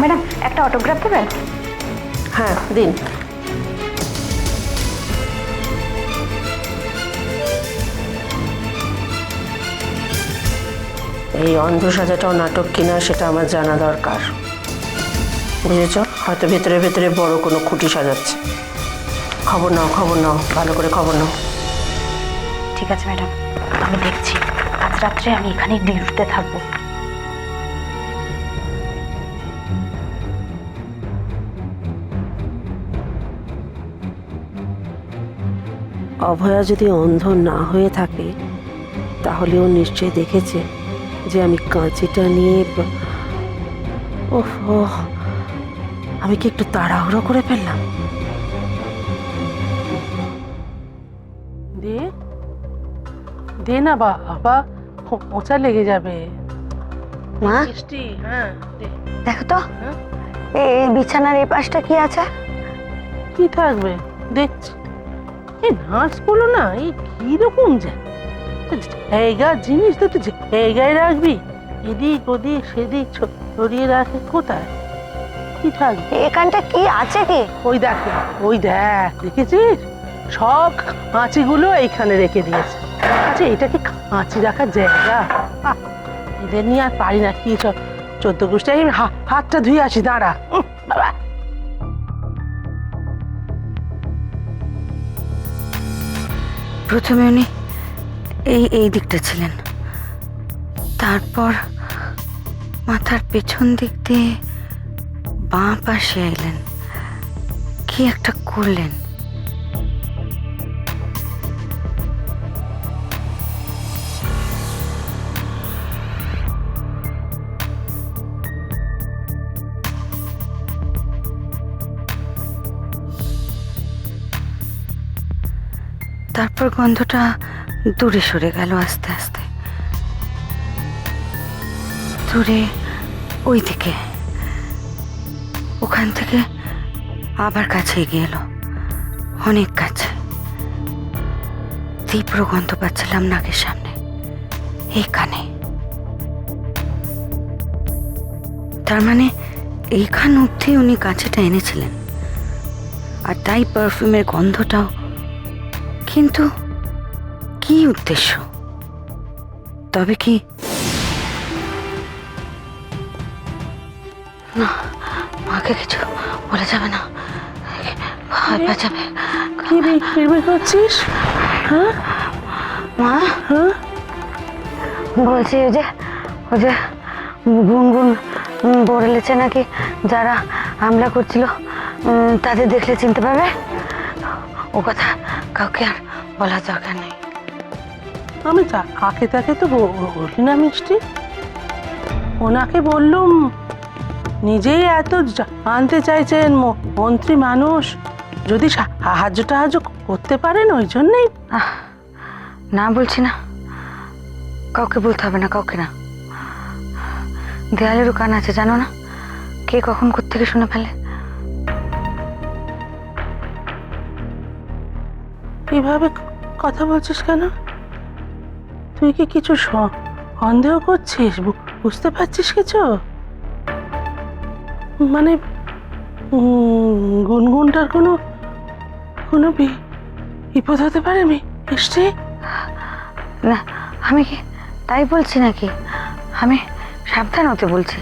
Madam একটা autograph দেবেন? হ্যাঁ দিন। এই অন্ধ সাজাটাও নাটক কিনা সেটা আমার জানা দরকার। বুঝেছ? হয়তো ভেতরে ভেতরে বড় কোনো খুঁটি সাজাচ্ছে। খবর নাও খবর নাও ভালো করে খবর নাও। ঠিক আছে ম্যাডাম। আমি দেখছি। আজ রাত্রে আমি এখানেই ডিউটিতে থাকব। অভয়া যদি অন্ধ না হয়ে থাকে তাহলে ও নিশ্চয়ই দেখেছে যে আমি কাঁচিটা নিয়ে ব- ওহ আমি কি একটু তাড়াহুড়ো করে ফেললাম? দে দে না বাবা মোচা লেগে যাবে। মা? মিষ্টি হ্যাঁ। দেখো তো? এই বিছানার এই পাশটা কি আছে? কি থাকবে? দেখছি এই নার্সগুলো না এই কীরকম যায় জায়গা জিনিস তো তুই জায়গায় রাখবি এদিক ওদিক সেদিক ছড়িয়ে রাখে কোথায়? কি থাকবে এখানটা কি আছে কি? ওই দেখ ওই দেখ দেখেছিস? সব কাঁচিগুলো এইখানে রেখে দিয়েছে। আচ্ছা এটা কি কাঁচি রাখার জায়গা? এদের নিয়ে আর পারি না কি সব চোদ্দ গোষ্ঠী হাতটা ধুয়ে আসি দাঁড়া। প্রথমে উনি এই এই দিকটা ছিলেন। তারপর মাথার পেছন দিক দিয়ে বাঁ পাশে এলেন। কি একটা করলেন? তারপর গন্ধটা দূরে সরে গেল আস্তে আস্তে। দূরে ওই দিকে ওখান থেকে আবার কাছে এগিয়ে এলো। অনেক কাছে। তীব্র গন্ধ পাচ্ছিলাম নাকের সামনে। এইখানে তার মানে এইখান অবধি উনি কাছেটা এনেছিলেন। আর তাই পারফিউমের গন্ধটাও কিন্তু কি উদ্দেশ্য? তবে কি? না মাকে কিছু বলে যাবে না। ভয় কি বিড়বিড় করছিস? হ্যাঁ? মা? হ্যাঁ? বলছি ওই যে ওই যে গুনগুন বলেছে নাকি যারা হামলা করছিল তাদের দেখলে চিনতে পারবে? ও কথা কাউকে আর বলার দরকার নেই। আমি আগে তাকে তো বলি না মিষ্টি। ওনাকে বললুম নিজেই এত আনতে চাইছেন মন্ত্রী মানুষ যদি সাহায্য টাহায্য করতে পারেন ওই জন্যেই। না বলছি না। কাউকে বলতে হবে না কাউকে না। দেয়ালেরও কান আছে জানো না? কে কখন থেকে শুনে ফেলে? এভাবে কথা বলছিস কেন? তুই কি কিছু সন্দেহ করছিস? বুঝতে পারছিস কিছু? মানে গুনগুনটার কোনো কোনো বিপদ হতে পারে মিষ্টি? না আমি কি তাই বলছি নাকি? আমি সাবধান হতে বলছি।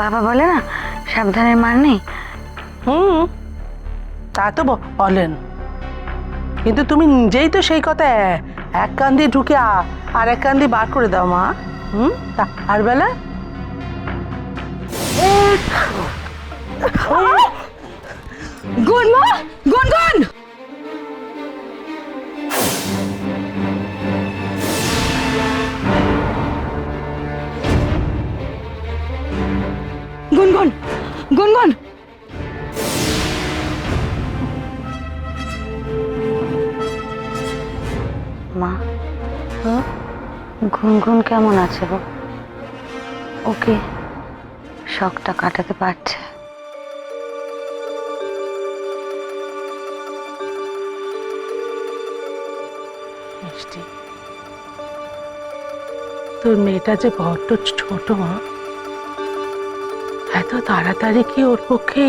বাবা বলে না সাবধানের মার নেই। হুম তা তো বলেন। কিন্তু তুমি নিজেই তো সেই কথা এক কান দিয়ে ঢুকে আর এক কান দিয়ে বার করে দাও মা। হুম? তা- আর বেলা? গুনমা গুন গুনগুন! হ্যাঁ? গুনগুন কেমন আছে গো? ওকে শখটা কাটাতে পারছে? তোর মেয়েটা যে বড্ড ছোট এত তাড়াতাড়ি কি ওর পক্ষে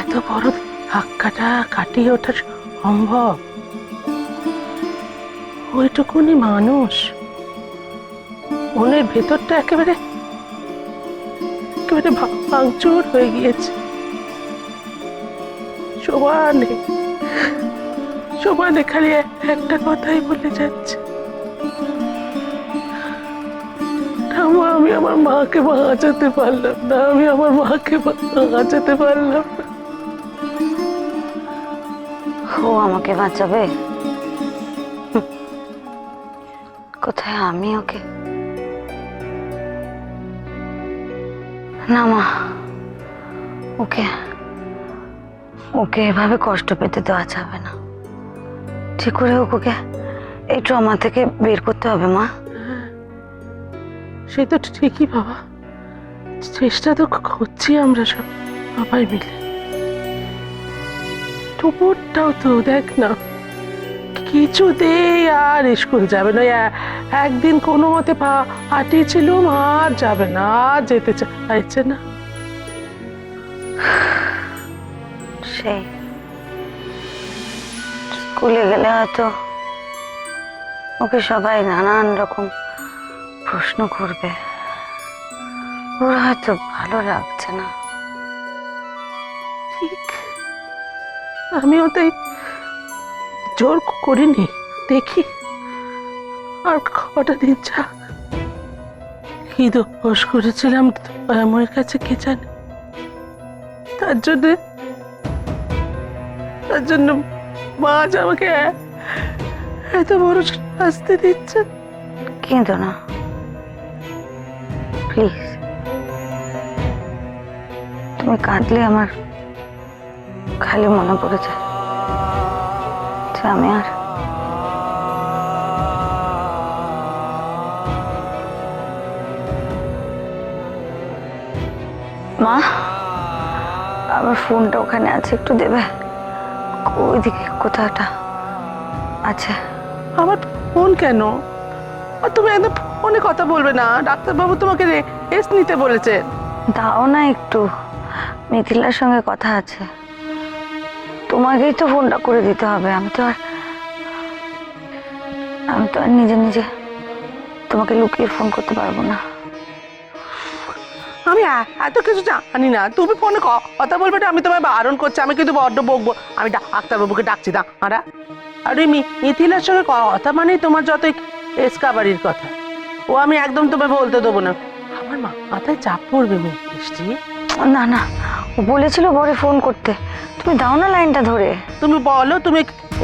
এত বড় ধাক্কাটা কাটিয়ে ওঠা সম্ভব? ওইটুকুনি মানুষ। মনের ভেতরটা একেবারে একেবারে ভাঙচুর হয়ে গিয়েছে। সমানে সমানে খালি একটা কথাই বলে যাচ্ছে। আমি আমার মাকে বাঁচাতে পারলাম না, আমি আমার মাকে বাঁচাতে পারলাম না। ও আমাকে বাঁচাবে? কোথায় আমি ওকে। না মা, ওকে ওকে এভাবে কষ্ট পেতে দেওয়া যাবে না। ঠিক করে ওকে এই ট্রমা থেকে বের করতে হবে মা। সে তো ঠিকই বাবা, চেষ্টা তো করছি আমরা সব, সবাই মিলে। টুপুরটাও তো, দেখ না। কিছুতেই আর স্কুল যাবে না। একদিন কোনো মতে পা হাঁটিয়েছিলুম আর যাবে না যেতে চাইছে না। সেই স্কুলে গেলে হয়তো ওকে সবাই নানান রকম প্রশ্ন করবে। ওর হয়তো ভালো লাগছে না। ঠিক। আমিও তাই জোর করিনি, দেখি। আর কটা দিন যা কি দোষ করেছিলাম আমার কাছে কে জানে? তার জন্য তার জন্য মা আজ আমাকে এত বড় শাস্তি দিচ্ছে। কিন্তু না। প্লিজ। তুমি কাঁদলে আমার খালি মনে পড়ে যায়। আমি আর। মা আমার ফোনটা ওখানে আছে একটু দেবে? ওইদিকে কোথাওটা আছে? আমার ফোন কেন? আর তুমি একদম ফোনে কথা বলবে না। ডাক্তারবাবু তোমাকে রেস্ট নিতে বলেছে। দাও না একটু। মিথিলার সঙ্গে কথা আছে। তোমাকেই তো ফোনটা করে দিতে হবে। আমি তো আর আমি তো আর নিজে নিজে তোমাকে লুকিয়ে ফোন করতে পারব না। আমি এত কিছু জানি না। তুমি ফোনে কথা বলবে আমি তোমায় বারণ করছি আমি কিন্তু বড্ড বকবো। আমি ডাক্তারবাবুকে ডাকছি দা আরা আর ওই মি- মিথিলার সঙ্গে কথা মানেই তোমার যতই এসকাবারির কথা। ও আমি একদম তোমায় বলতে দেবো না। আমার মা মাথায় চাপ পড়বে মিষ্টি। না না ও বলেছিল পরে ফোন করতে। তুমি দাও না লাইনটা ধরে। তুমি বলো তুমি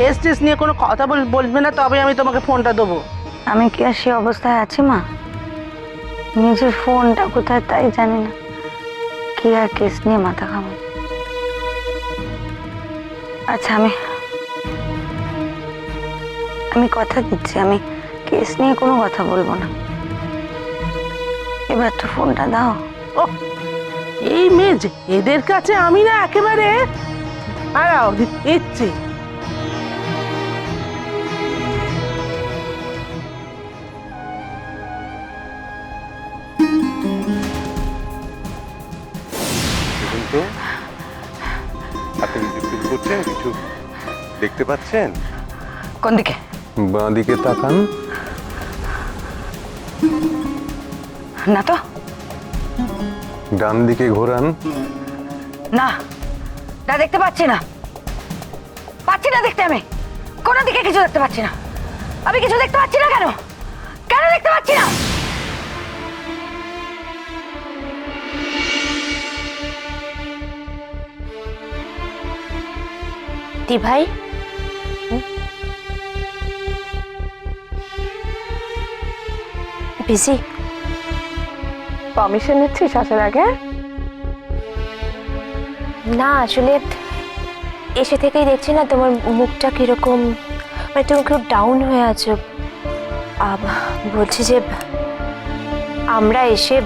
এস টেস নিয়ে কোনো কথা বলবে না তবে আমি তোমাকে ফোনটা দেবো। আমি কি আর সে অবস্থায় আছি মা? নিজের ফোনটা কোথায় তাই জানি না। কি আর কেস নিয়ে মাথা খাব আচ্ছা আমি আমি কথা দিচ্ছি আমি কেস নিয়ে কোনো কথা বলব না। এবার তো ফোনটা দাও। ও এই যে এদের কাছে আমি না একেবারে আরাও দিচ্ছি দেখুন তো আপনি ফিল করছেন? কিছু দেখতে পাচ্ছেন? কোন দিকে? বাঁ দিকে তাকান। না তো। ডান দিকে ঘোরান। না। না দেখতে পাচ্ছি না। পাচ্ছি না দেখতে আমি। কোনো দিকে কিছু দেখতে পাচ্ছি না। আমি কিছু দেখতে পাচ্ছি না কেন? কেন দেখতে পাচ্ছি না? দি ভাই। বিজি। পারমিশন নিচ্ছিস আসার আগে? না আসলে এসে থেকেই দেখছি না তোমার মুখটা কীরকম মানে তুমি খুব ডাউন হয়ে আছো। বলছি যে আমরা এসে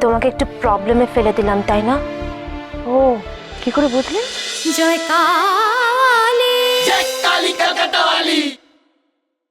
তোমাকে একটু প্রবলেমে ফেলে দিলাম তাই না? ও কি করে বুঝলে? জয় কালী জয় কালী কলকাতা